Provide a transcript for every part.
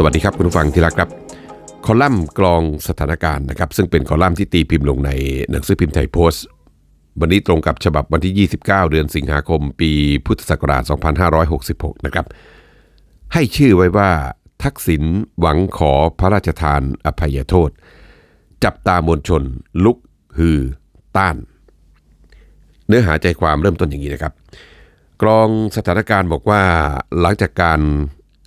สวัสดีครับคุณผู้ฟังที่รักครับคอลัมน์กรองสถานการณ์นะครับซึ่งเป็นคอลัมน์ที่ตีพิมพ์ลงในหนังสือพิมพ์ไทยโพสต์ วันนี้ตรงกับฉบับวันที่ 29 เดือนสิงหาคม ปีพุทธศักราช 2566 นะครับ ให้ชื่อไว้ว่าทักษิณหวังขอพระราชทานอภัยโทษ จับตามวลชน ลุกฮือ ต้าน เนื้อหาใจความเริ่มต้นอย่างนี้นะครับ กรองสถานการณ์บอกว่าหลังจากการ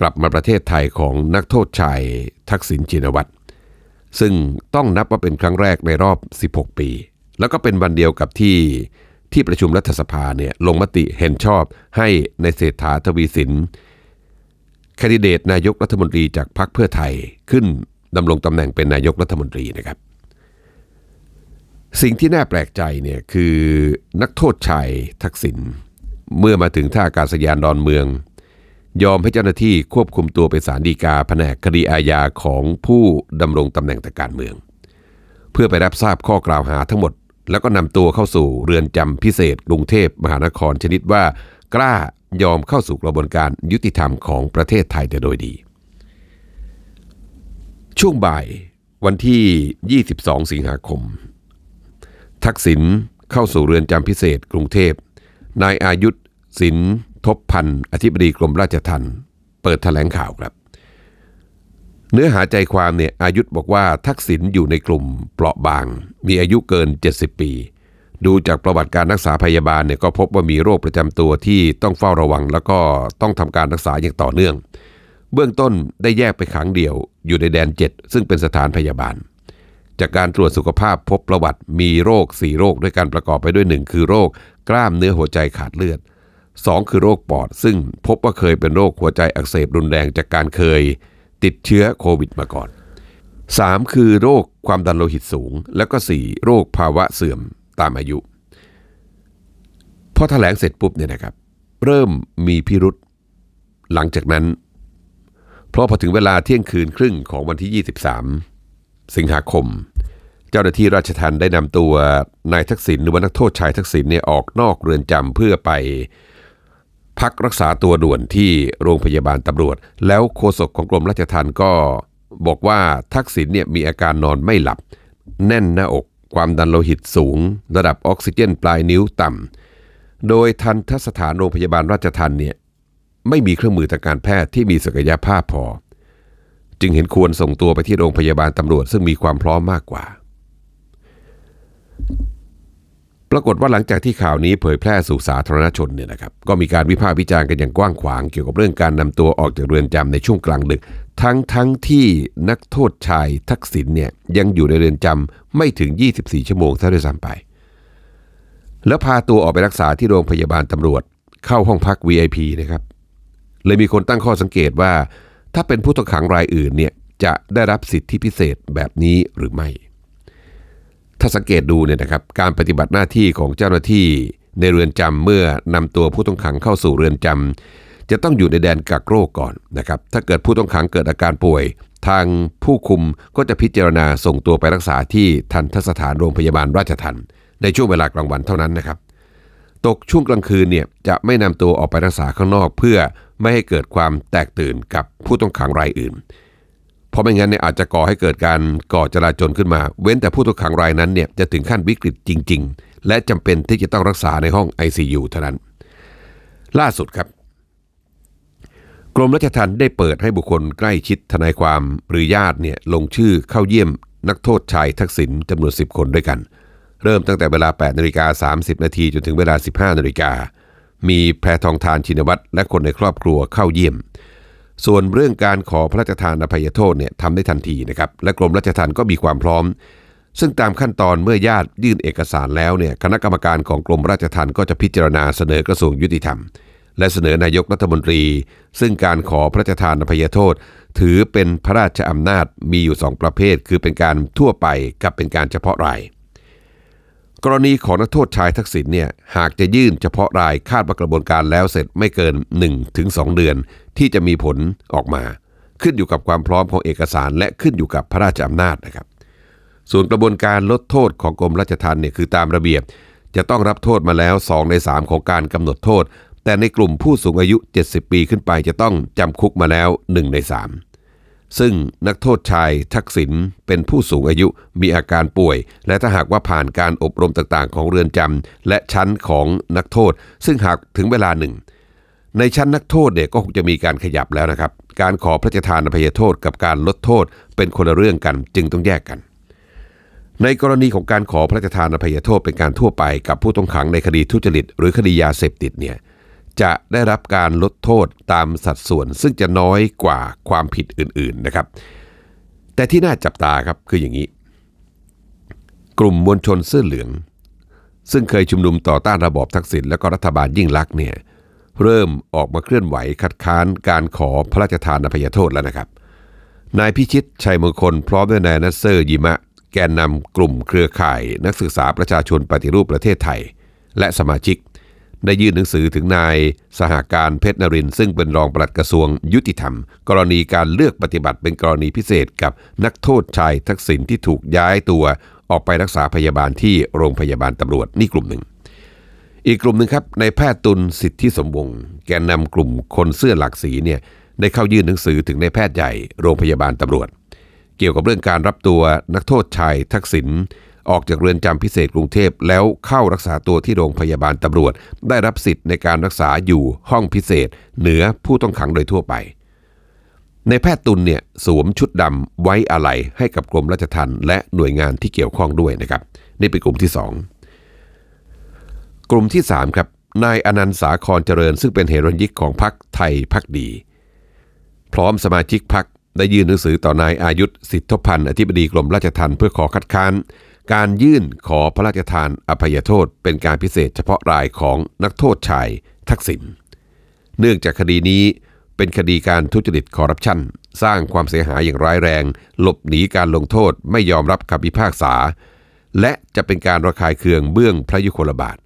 กลับมาประเทศไทยของนักโทษชายทักษิณชินวัตรซึ่งต้องนับว่าเป็นครั้งแรกในรอบ 16 ปี แล้วก็เป็นวันเดียวกับที่ที่ประชุมรัฐสภาเนี่ยลงมติเห็นชอบให้ในเศรษฐาทวีสินแคนดิเดตนายกรัฐมนตรีจากพรรคเพื่อไทยขึ้นดำรงตำแหน่งเป็นนายกรัฐมนตรีนะครับ สิ่งที่น่าแปลกใจเนี่ยคือนักโทษชายทักษิณเมื่อมาถึงท่าอากาศยานดอนเมือง ยอมให้เจ้าหน้าที่ควบคุมตัวไปศาลฎีกาแผนกคดีอาญาของผู้ดำรงตำแหน่งทางการเมือง เพื่อไปรับทราบข้อกล่าวหาทั้งหมด แล้วก็นำตัวเข้าสู่เรือนจำพิเศษกรุงเทพมหานครชนิดว่า กล้ายอมเข้าสู่กระบวนการยุติธรรมของประเทศไทยแต่โดยดี ช่วงบ่ายวันที่ 22 สิงหาคม ทักษิณเข้าสู่เรือนจำพิเศษกรุงเทพนายอายุธสิน ทบพันธ์อธิบดีกรมราชทัณฑ์เปิดแถลงข่าวครับ เนื้อหาใจความเนี่ยอายุธบอกว่าทักษิณอยู่ในกลุ่มเปราะบาง มีอายุเกิน 70 ปี ดูจากประวัติการรักษาพยาบาลเนี่ยก็พบว่ามีโรคประจำตัวที่ต้องเฝ้าระวัง แล้วก็ต้องทำการรักษาอย่างต่อเนื่อง เบื้องต้นได้แยกไปขังเดี่ยวอยู่ในแดน 7 ซึ่งเป็นสถานพยาบาลจากการตรวจสุขภาพพบประวัติมีโรค 4 โรคด้วยการประกอบไปด้วย 1 คือโรค กล้ามเนื้อหัวใจขาดเลือด 2 คือโรคปอด ซึ่งพบว่าเคยเป็นโรคหัวใจอักเสบรุนแรงจากการเคยติดเชื้อโควิดมาก่อน 3 คือโรคความดันโลหิตสูง แล้วก็ 4 โรคภาวะเสื่อมตามอายุ พอแถลงเสร็จปุ๊บเนี่ยนะครับ เริ่มมีพิรุษหลังจากนั้น เพราะพอถึงเวลาเที่ยงคืนครึ่งของวันที่ 23 สิงหาคม เจ้าหน้าที่ราชทัณฑ์ได้นำตัวนายทักษิณหรือว่านักโทษชายทักษิณเนี่ยออกนอกเรือนจำเพื่อไป พักรักษาตัวด่วนที่โรงพยาบาลตำรวจ แล้วโฆษกของกรมราชทัณฑ์ก็บอกว่าทักษิณเนี่ยมีอาการนอนไม่หลับ แน่นหน้าอก ความดันโลหิตสูง ระดับออกซิเจนปลายนิ้วต่ำโดยทันทสถานโรงพยาบาลราชทัณฑ์เนี่ยไม่มีเครื่องมือทางการแพทย์ที่มีศักยภาพพอ จึงเห็นควรส่งตัวไปที่โรงพยาบาลตำรวจซึ่งมีความพร้อมมากกว่า ปรากฏว่าหลังจากที่ข่าวนี้เผยแพร่สู่สาธารณชนเนี่ยนะครับก็มีการวิพากษ์วิจารณ์กันอย่างกว้างขวางเกี่ยวกับเรื่องการนำตัวออกจากเรือนจำในช่วงกลางดึก ทั้งทั้งที่นักโทษชายทักษิณเนี่ยยังอยู่ในเรือนจำไม่ถึง 24 ชั่วโมงเท่าด้วยซ้ำไป แล้วพาตัวออกไปรักษาที่โรงพยาบาลตำรวจ เข้าห้องพัก VIP นะครับเลยมีคนตั้งข้อสังเกตว่า ถ้าเป็นผู้ต้องขังรายอื่นเนี่ยจะได้รับสิทธิพิเศษแบบนี้หรือไม่ ถ้าสังเกตดูเนี่ยนะครับการปฏิบัติหน้าที่ของเจ้าหน้าที่ในเรือนจำเมื่อนำตัวผู้ต้องขังเข้าสู่เรือนจำจะต้องอยู่ในแดนกักโรคก่อนนะครับถ้าเกิดผู้ต้องขังเกิดอาการป่วย ทางผู้คุมก็จะพิจารณาส่งตัวไปรักษาที่ทันทสถานโรงพยาบาลราชทันในช่วงเวลากลางวันเท่านั้นนะครับ ตกช่วงกลางคืนเนี่ยจะไม่นำตัวออกไปรักษาข้างนอกเพื่อไม่ให้เกิดความแตกตื่นกับผู้ต้องขังรายอื่น เพราะไม่งั้นเนี่ยอาจจะก่อให้เกิดการก่อจราจนขึ้นมา เว้นแต่ผู้ต้องขังรายนั้นเนี่ยจะถึงขั้นวิกฤตจริง ๆ และจำเป็นที่จะต้องรักษาในห้อง ICU เท่านั้น ล่าสุดครับ กรมราชทัณฑ์ได้เปิดให้บุคคลใกล้ชิดทนายความหรือญาติเนี่ยลงชื่อเข้าเยี่ยม นักโทษชายทักษิณจำนวน 10 คนด้วยกัน เริ่มตั้งแต่เวลา8นาฬิกา30 นาทีจนถึงเวลา 15นาฬิกามีแพรทองทานชินวัตรและคนในครอบครัวเข้าเยี่ยม ส่วนเรื่องการขอพระราชทานอภัยโทษเนี่ยทำได้ทันทีนะครับ และกรมราชทัณฑ์ก็มีความพร้อม ซึ่งตามขั้นตอนเมื่อญาติยื่นเอกสารแล้วเนี่ยคณะกรรมการของกรมราชทัณฑ์ก็จะพิจารณาเสนอกระทรวงยุติธรรม และเสนอนายกรัฐมนตรี ซึ่งการขอพระราชทานอภัยโทษ ถือเป็นพระราชอำนาจมีอยู่สองประเภท คือเป็นการทั่วไปกับเป็นการเฉพาะราย กรณีของนักโทษชายทักษิณเนี่ยหากจะยื่นเฉพาะรายคาดว่ากระบวนการแล้วเสร็จไม่เกิน 1-2 เดือน ที่จะมีผลออกมา ขึ้นอยู่กับความพร้อมของเอกสารและขึ้นอยู่กับพระราชอำนาจนะครับ ส่วนกระบวนการลดโทษของกรมราชทัณฑ์เนี่ยคือตามระเบียบ จะต้องรับโทษมาแล้ว 2 ใน 3 ของการกำหนดโทษ แต่ในกลุ่มผู้สูงอายุ 70 ปีขึ้นไปจะต้องจำคุกมาแล้ว 1 ใน 3 ซึ่งนักโทษชายทักษิณเป็นผู้สูงอายุมีอาการป่วย และถ้าหากว่าผ่านการอบรมต่างๆ ของเรือนจำและชั้นของนักโทษ ซึ่งหากถึงเวลาหนึ่ง ในชั้นนักโทษเนี่ยก็คงจะมีการขยับแล้วนะครับ การขอพระราชทานอภัยโทษกับการลดโทษเป็นคนละเรื่องกันจึงต้องแยกกัน ในกรณีของการขอพระราชทานอภัยโทษเป็นการทั่วไปกับผู้ต้องขังในคดีทุจริต หรือคดียาเสพติดเนี่ย จะได้รับการลดโทษตามสัดส่วน ซึ่งจะน้อยกว่าความผิดอื่นๆนะครับ แต่ที่น่าจับตาครับคืออย่างนี้ กลุ่มมวลชนเสื้อเหลือง ซึ่งเคยชุมนุมต่อต้านระบอบทักษิณและก็รัฐบาลยิ่งลักษณ์เนี่ยเริ่มออกมาเคลื่อนไหวคัดค้านการขอพระราชทานอภัยโทษแล้วนะครับ นายพิชิตชัยมงคลพร้อมด้วยนายนัสเซอร์ยิมะ แกนนำกลุ่มเครือข่าย นักศึกษาประชาชนปฏิรูปประเทศไทย และสมาชิก ได้ยื่นหนังสือถึงนายสหการเพชรนรินทร์ซึ่งเป็นรองปลัดกระทรวงยุติธรรม กรณีการเลือกปฏิบัติเป็นกรณีพิเศษกับนักโทษชายทักษิณที่ถูกย้ายตัวออกไปรักษาพยาบาลที่โรงพยาบาลตำรวจนี่กลุ่มหนึ่ง อีกกลุ่มหนึ่งครับในแพทย์ตุลสิทธิสมวงแกนนำกลุ่มคนเสื้อหลากสีเนี่ยได้เข้ายื่นหนังสือถึงในแพทย์ใหญ่โรงพยาบาลตำรวจ เกี่ยวกับเรื่องการรับตัวนักโทษชายทักษิณ ออกจากเรือนจำพิเศษกรุงเทพแล้วเข้ารักษาตัวที่โรงพยาบาลตำรวจ ได้รับสิทธิ์ในการรักษาอยู่ห้องพิเศษ เหนือผู้ต้องขังโดยทั่วไป ในแพทย์ตุลเนี่ยสวมชุดดำไว้อาลัยให้กับกรมราชทัณฑ์และหน่วยงานที่เกี่ยวข้องด้วยนะครับนี่เป็นกลุ่มที่สองกลุ่มที่3ครับนายอนันต์สาครเจริญซึ่งเป็นเฮโรนยิกของพรรคไทยพักดี พร้อมสมาชิกพรรคได้ยื่นหนังสือต่อนายอายุธสิทธพันธ์อธิบดีกรมราชทัณฑ์เพื่อขอคัดค้าน การยื่นขอพระราชทานอภัยโทษเป็นการพิเศษเฉพาะรายของนักโทษชายทักษิณ เนื่องจากคดีนี้เป็นคดีการทุจริตคอร์รัปชัน สร้างความเสียหายอย่างร้ายแรง หลบหนีการลงโทษไม่ยอมรับคำพิพากษา และจะเป็นการระคายเคืองเบื้องพระยุคลบาท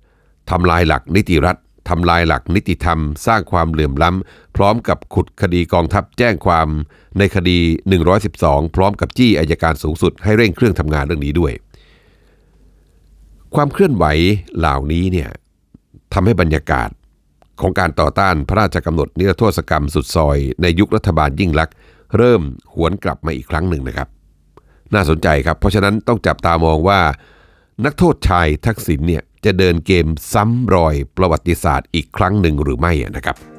ทำลายหลักนิติรัฐทำลายหลักนิติธรรม สร้างความเหลื่อมล้ำ พร้อมกับขุดคดีกองทัพแจ้งความ ในคดี 112 พร้อมกับจี้อายการสูงสุดให้เร่งเครื่องทำงานเรื่องนี้ด้วย ความเคลื่อนไหวเหล่านี้เนี่ยทำให้บรรยากาศของการต่อต้านพระราชกำหนดนิรโทษกรรมสุดซอยในยุครัฐบาลยิ่งลักษณ์เริ่มหวนกลับมาอีกครั้งหนึ่งนะครับ น่าสนใจครับ เพราะฉะนั้นต้องจับตามองว่า นักโทษชายทักษิณเนี่ยจะเดินเกมซ้ำรอยประวัติศาสตร์อีกครั้งหนึ่งหรือไม่นะครับ